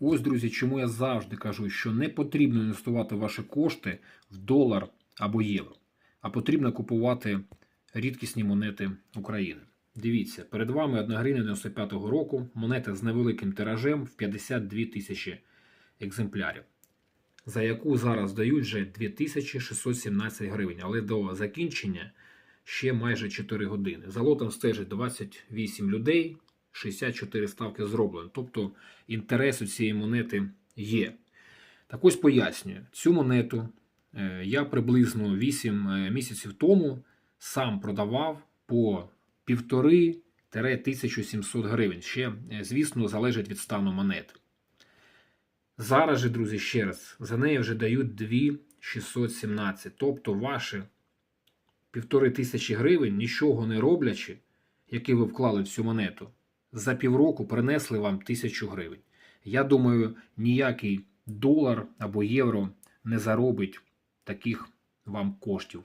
Ось, друзі, чому я завжди кажу, що не потрібно інвестувати ваші кошти в долар або євро, а потрібно купувати рідкісні монети України. Дивіться, перед вами 1 гривня 95-го року, монета з невеликим тиражем в 52 тисячі екземплярів, за яку зараз дають вже 2617 гривень, але до закінчення ще майже 4 години. За лотом стежить 28 людей, 64 ставки зроблено. Тобто інтерес у цієї монети є. Так ось пояснюю, цю монету е, я приблизно 8 е, місяців тому сам продавав по 1,5-1700 гривень. Ще, е, звісно, залежить від стану монет. Зараз же, друзі, ще раз, за неї вже дають 2,617. Тобто ваші півтори тисячі гривень, нічого не роблячи, які ви вклали в цю монету, за півроку принесли вам тисячу гривень. Я думаю, ніякий долар або євро не заробить таких вам коштів.